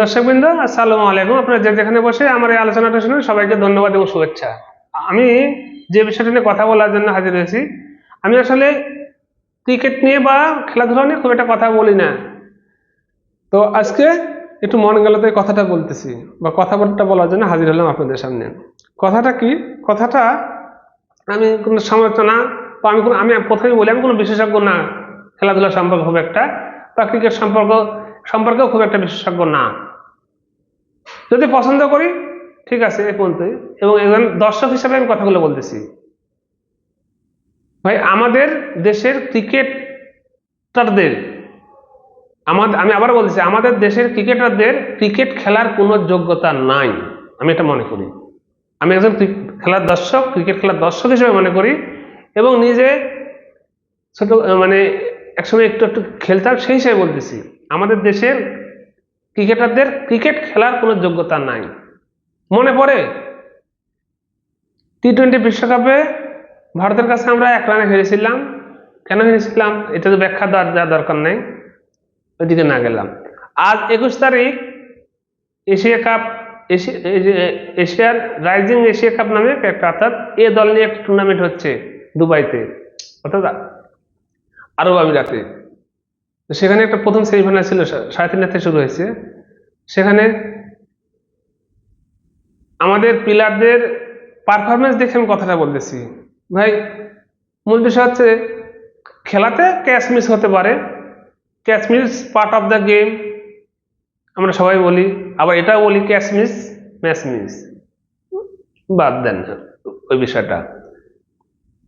দর্শকবৃন্দ, আসসালামু আলাইকুম। আপনারা যে যেখানে বসে আমার এই আলোচনাটা শুনে সবাইকে ধন্যবাদ এবং শুভেচ্ছা। আমি যে বিষয়টা নিয়ে কথা বলার জন্য হাজির হয়েছি, আমি আসলে ক্রিকেট নিয়ে বা খেলাধুলা নিয়ে খুব একটা কথা বলি না। তো আজকে একটু মন গেল তো এই কথাটা বলতেছি বা কথাবার্তা বলার জন্য হাজির হলাম আপনাদের সামনে। কথাটা কি? কথাটা আমি কোনো সমালোচনা বা আমি কোনো, আমি প্রথমে বলি, আমি কোনো বিশেষজ্ঞ না। খেলাধুলা সম্পর্ক খুব একটা বা ক্রিকেট সম্পর্ক সম্পর্কেও খুব একটা বিশেষজ্ঞ না। যদি পছন্দ করি, ঠিক আছে, এই পর্যন্তই। এবং একজন দর্শক হিসাবে আমি কথাগুলো বলতেছি। ভাই, আমাদের দেশের ক্রিকেটারদের আমাদের আমি আবার বলতেছি, আমাদের দেশের ক্রিকেটারদের ক্রিকেট খেলার কোনো যোগ্যতা নাই, আমি এটা মনে করি। আমি একজন খেলার দর্শক, ক্রিকেট খেলার দর্শক হিসেবে মনে করি, এবং নিজে ছোট মানে একসময় একটু একটু খেলতাম সেই হিসেবে বলতেছি। আমাদের দেশের ক্রিকেটারদের ক্রিকেট খেলার কোনো যোগ্যতা নাই। মনে পড়ে? টি টোয়েন্টি বিশ্বকাপে ভারতের কাছে আমরা এক রানে হেরেছিলাম। কেন হেরেছিলাম? এটা তো ব্যাখ্যা দেওয়ার দরকার নেই। ওইদিকে না গেলাম। আজ একুশ তারিখ, এশিয়া কাপ এশিয়ার রাইজিং এশিয়া কাপ নামে একটা অর্থাৎ এ দল নিয়ে একটা টুর্নামেন্ট হচ্ছে দুবাইতে। অর্থাৎ আরব আমিরাতে। তো সেখানে একটা প্রথম সেমিফাইনাল ছিল সাড়ে তিনটাতে শুরু হয়েছে। সেখানে আমাদের প্লেয়ারদের পারফরমেন্স দেখে আমি কথাটা বলতেছি। ভাই, মূল বিষয় হচ্ছে, খেলাতে ক্যাচ মিস হতে পারে। Catch miss part of the game আমরা সবাই বলি। আবার এটাও বলি ক্যাচ মিস ম্যাচ মিস বাদ দেন না ওই বিষয়টা।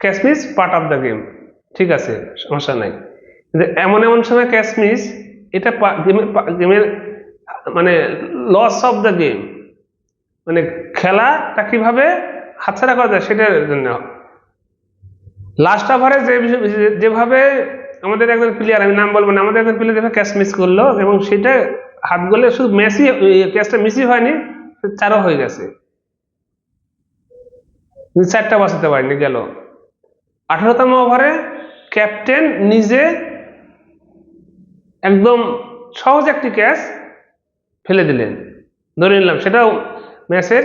Catch miss part of the game ঠিক আছে, সমস্যা নাই। কিন্তু এমন এমন সময় ক্যাচ মিস এটা গেমের গেমের মানে লস অফ দ্য গেম মানে খেলাটা কীভাবে হাতছাড়া করা যায় সেটার জন্য। লাস্ট ওভারে যে যেভাবে আমাদের একজন প্লেয়ার আমি নাম বলব না, আমাদের একজন প্লেয়ার যেভাবে ক্যাচ মিস করল এবং সেটা হাত গোলে শুধু মেসি ক্যাচটা মিসই হয়নি চারও হয়ে গেছে। চারটা বাঁচাতে পারেনি, গেল। আঠারোতম ওভারে ক্যাপ্টেন নিজে একদম সহজ একটি ক্যাচ ফেলে দিলেন। ধরে নিলাম সেটাও ম্যাচের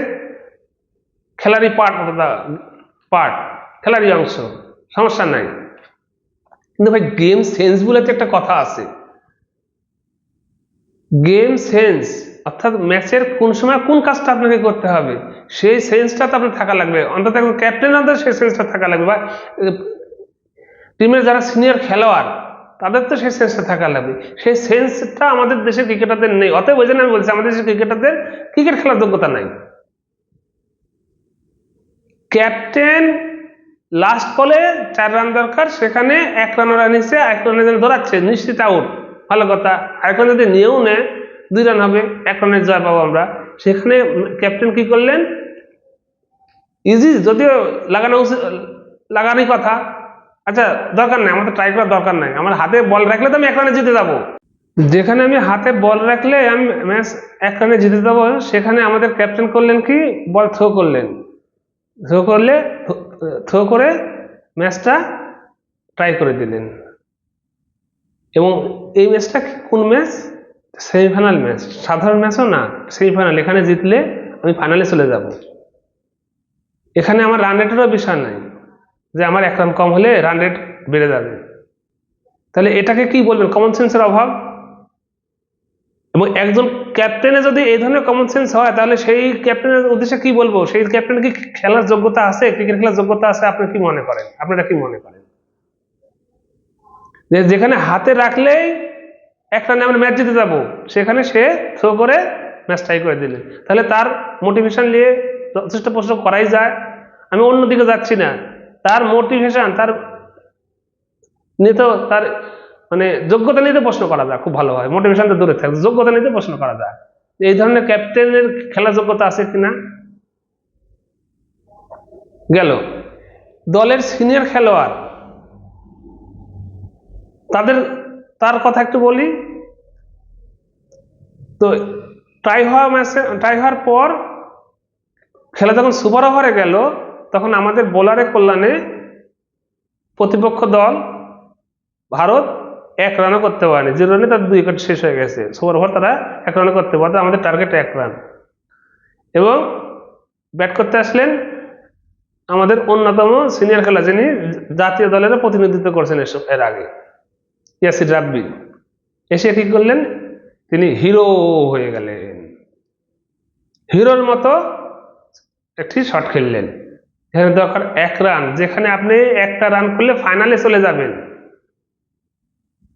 খেলারই পার্ট অর্থাৎ পার্ট খেলারই অংশ, সমস্যা নাই। কিন্তু ভাই গেম সেন্স বলে তো একটা কথা আছে। গেম সেন্স অর্থাৎ ম্যাচের কোন সময় কোন কাজটা আপনাকে করতে হবে, সেই সেন্সটা তো আপনার থাকা লাগবে। অন্তত ক্যাপ্টেন অন্তত সেই সেন্সটা থাকা লাগবে। বা টিমের যারা সিনিয়র খেলোয়াড় তাদের তো সেই সেন্সটা থাকা লাগবে। সেই সেন্সটা আমাদের দেশের ক্রিকেটারদের নেই। অতএব ওই জন্য আমি বলছি, আমাদের দেশের ক্রিকেটারদের ক্রিকেট খেলার যোগ্যতা নাই। ক্যাপ্টেন লাস্ট বলে চার রান দরকার, সেখানে এক রান ওরা নিচ্ছে, এক রানের জন্য দৌড়াচ্ছে। নিশ্চিত আউট ভালো কথা। এখন যদি নিয়েও নেয়, দুই রান হবে, এক রানের জয় পাবো আমরা। সেখানে ক্যাপ্টেন কি করলেন? ইজি যদিও লাগানো উচিত, লাগানোই কথা। আচ্ছা দরকার নাই আমাদের ট্রাই করার দরকার নাই। আমার হাতে বল রাখলে তো আমি এক রানে জিতে যাব। যেখানে আমি হাতে বল রাখলে আমি ম্যাচ এক রানে জিতে যাব, সেখানে আমাদের ক্যাপ্টেন করলেন কি? বল থ্রো করলেন। থ্রো করলে থ্রো করে ম্যাচটা ট্রাই করে দিলেন। এবং এই ম্যাচটা কোন ম্যাচ? Semifinal match. সাধারণ ম্যাচও না সেমিফাইনাল এখানে জিতলে আমি ফাইনালে চলে যাব। এখানে আমার রান রেটেরও বিষয় নাই। যে আমার এক রান কম হলে রান রেট বেড়ে যাবে। তাহলে এটাকে কি বলবেন? কমন সেন্সের অভাব? এবং একজন ক্যাপ্টেনে যদি এই ধরনের কমন সেন্স হয়, তাহলে সেই ক্যাপ্টেনের উদ্দেশ্যে কি বলব? সেই ক্যাপ্টেনের কি খেলার যোগ্যতা আছে? ক্রিকেট খেলার যোগ্যতা আছে? আপনি কি মনে করেন? আপনারা কি মনে করেন? যে যেখানে হাতে রাখলেই এক রানে আমরা ম্যাচ জিতে যাব, সেখানে সে থ্রো করে ম্যাচ ট্রাই করে দিলেন তাহলে তার মোটিভেশন নিয়ে যথেষ্ট প্রশ্ন করাই যায়। আমি অন্যদিকে যাচ্ছি না। তার মোটিভেশন তার নিয়ে তো তার মানে যোগ্যতা নিয়ে তো প্রশ্ন করা যায় খুব ভালো হয়। মোটিভেশন তো দূরে থাকবে যোগ্যতা নিয়ে তো প্রশ্ন করা যায়। এই ধরনের ক্যাপ্টেনের খেলা যোগ্যতা আছে কিনা গেল। দলের সিনিয়র খেলোয়াড়, তাদের, তার কথা একটু বলি। তো টাই হওয়া ম্যাচে টাই হওয়ার পর খেলা যখন সুপার ওভারে গেল তখন আমাদের বোলারের কল্যাণে প্রতিপক্ষ দল ভারত এক রানও করতে পারেনি। জিরো রানে তার দুই উইকেট শেষ হয়ে গেছে। সুপার ওভার তারা এক রানও করতে পারতো, আমাদের টার্গেট এক রান এবং ব্যাট করতে আসলেন আমাদের অন্যতম সিনিয়র খেলা যিনি জাতীয় দলেরও প্রতিনিধিত্ব করছেন এসব এর আগে, ইয়াসির রাব্বি। এসে কি করলেন? তিনি হিরো হয়ে গেলেন। হিরোর মতো একটি শট খেললেন। এখানে দরকার এক রান যেখানে আপনি একটা রান করলে ফাইনালে চলে যাবেন।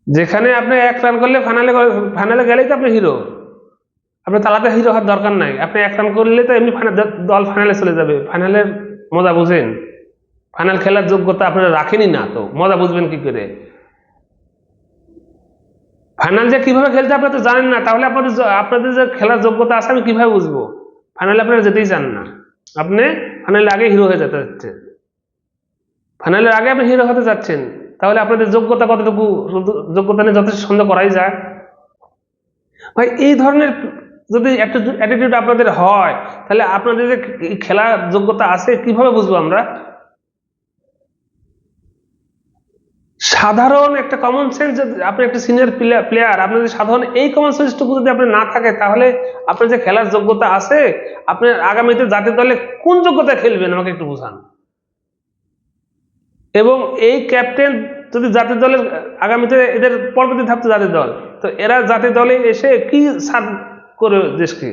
যেখানে আপনি এক রান করলে ফাইনালে ফাইনালে গেলেই তো আপনি হিরো আপনি তালাতে হিরো হওয়ার দরকার নাই। আপনি এক রান করলে তো এমনি দল ফাইনালে চলে যাবে। ফাইনালের মজা বুঝেন। ফাইনাল খেলার যোগ্যতা আপনারা রাখেনি না তো। মজা বুঝবেন কি করে? ফাইনাল যে কীভাবে খেলতে আপনারা তো জানেন না। তাহলে আপনাদের আপনাদের যে খেলার যোগ্যতা আছে আমি কীভাবে বুঝব? ফাইনালে আপনারা যেতেই চান না। আপনি ফাইনালের আগে হিরো হয়ে যেতে যাচ্ছে ফাইনালের আগে আপনি হিরো হতে যাচ্ছেন, তাহলে আপনাদের যোগ্যতা কতটুকু? যোগ্যতা নিয়ে যথেষ্ট সন্দেহ করাই যায়। ভাই, এই ধরনের যদি একটা অ্যাটিটিউড আপনাদের হয়, তাহলে আপনাদের যে খেলার যোগ্যতা আছে, কীভাবে বুঝব আমরা? সাধারণ একটা কমন সেন্স যদি আপনি একটা সিনিয়র প্লেয়ার আপনার যদি সাধারণ এই কমন সেন্সটুকু যদি আপনার না থাকে, তাহলে আপনার যে খেলার যোগ্যতা আছে, আপনি আগামীতে জাতীয় দলে কোন যোগ্যতা খেলবেন, আমাকে একটু বোঝান। এবং এই ক্যাপ্টেন যদি জাতীয় দলের, আগামীতে এদের পরবর্তী থাকতো জাতীয় দল। তো এরা জাতীয় দলে এসে কি সার করে দেশকে?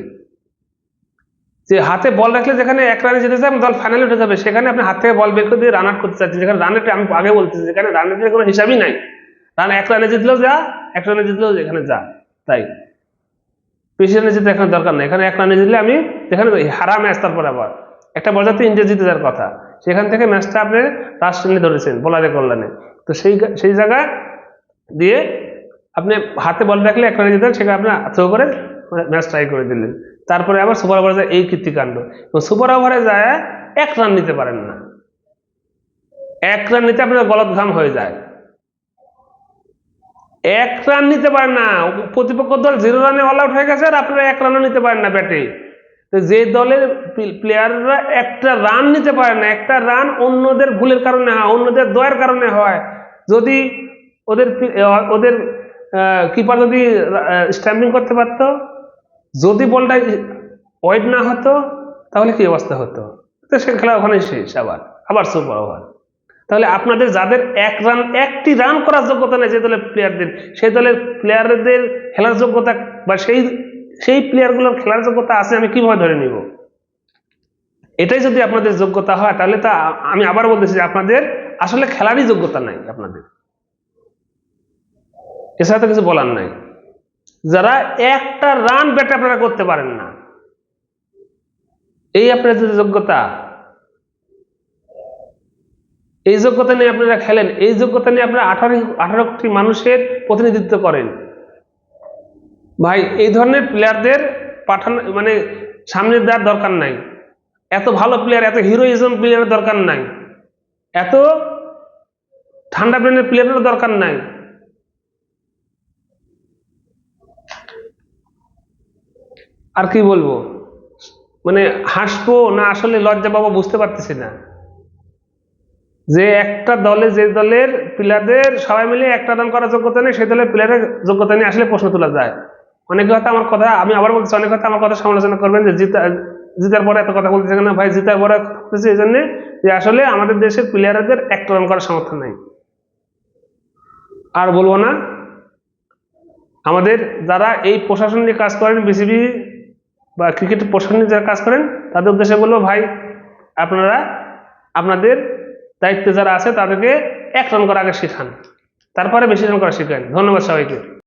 যে হাতে বল রাখলে যেখানে এক রানে যেতে চায়, দল ফাইনালে উঠে যাবে। সেখানে আপনি হাত থেকে বল বের করে দিয়ে রান আউট করতে চাচ্ছেন। যেখানে রানের আমি আগে বলতেছি, যেখানে রানের কোনো হিসাবই নাই। রান এক রানে জিতলেও যা, এক রানে জিতলেও যেখানে যা, তাই। বেশি রানে জিতে এখানে দরকার নেই। এখানে এক রানে জিতলে আমি যেখানে হারা ম্যাচ তারপর আবার। একটা পর্যায়ে ইন্ডিয়া জিতে যাওয়ার কথা। সেখান থেকে ম্যাচটা আপনি লাস্ট রানে ধরেছেন বোলারের কল্যাণে। তো সেই সেই জায়গা দিয়ে আপনি হাতে বল রাখলে এক রানে জিতেন সেখানে আপনি থ্রো করে ম্যাচ ট্রাই করে দিলেন। তারপরে আবার সুপার ওভারে যায়, এই কীর্তিকাণ্ড। এবং সুপার ওভারে যায়, এক রান নিতে পারেন না। এক রান নিতে আপনার গলত ঘাম হয়ে যায়। এক রান নিতে পারেন না। প্রতিপক্ষ দল জিরো রানে অল আউট হয়ে গেছে আর আপনারা এক রানও নিতে পারেন না ব্যাটে। যে দলের প্লেয়াররা একটা রান নিতে পারে না, একটা রান অন্যদের ভুলের কারণে হয়, অন্যদের দয়ের কারণে হয়। যদি ওদের ওদের কিপার যদি স্ট্যাম্পিং করতে পারতো যদি বলটা ওয়েট না হতো, তাহলে কি অবস্থা হতো? তো সে খেলা ওখানে শেষ আবার আবার সুপার ওভার তাহলে আপনাদের যাদের এক রান একটি রান করার যোগ্যতা নেই, যে দলের প্লেয়ারদের সেই দলের প্লেয়ারদের খেলার যোগ্যতা বা সেই সেই প্লেয়ারগুলোর খেলার যোগ্যতা আছে, আমি কীভাবে ধরে নিব? এটাই যদি আপনাদের যোগ্যতা হয়, তাহলে তা আমি আবার বলতেছি যে আপনাদের আসলে খেলারই যোগ্যতা নাই আপনাদের। এছাড়া তো কিছু বলার নাই। যারা একটা রান ব্যাটে আপনারা করতে পারেন না। এই আপনাদের যোগ্যতা, এই যোগ্যতা নিয়ে আপনারা খেলেন, এই যোগ্যতা নিয়ে আপনারা আঠারো আঠারো কোটি মানুষের প্রতিনিধিত্ব করেন। ভাই, এই ধরনের প্লেয়ারদের পাঠানো মানে সামনে দেওয়ার দরকার নাই। এত ভালো প্লেয়ার এত হিরোইজম প্লেয়ারের দরকার নাই। এত ঠান্ডা ব্রেনের প্লেয়ারের দরকার নাই। আর কি বলব? মানে হাসবো না আসলে লজ্জা বাবা বুঝতে পারতেছি না। যে একটা দলে, যে দলের প্লেয়ারদের সবাই মিলে একটা রান করার যোগ্যতা নেই, সেই দলের প্লেয়ারের যোগ্যতা নিয়ে আসলে প্রশ্ন তোলা যায়। অনেকে হয়তো আমার কথা, আমি আবার বলছি অনেকে হয়তো আমার কথা সমালোচনা করবেন যে জিতা, জিতার পরে এত কথা বলতেছে কেন? ভাই, জিতার পরে এই জন্যে যে আসলে আমাদের দেশের প্লেয়ারদের একটা রান করার সামর্থ্য নাই। আর বলব না, আমাদের যারা এই প্রশাসন নিয়ে কাজ করেন, বিসিবি বা ক্রিকেট প্রশাসন যারা কাজ করেন, তাদের উদ্দেশ্যে বলব, ভাই, আপনারা আপনাদের দায়িত্বে যারা আছে, তাদেরকে এক রান করা আগে শেখান। তারপরে বেশি রান করা শেখান। ধন্যবাদ সবাইকে।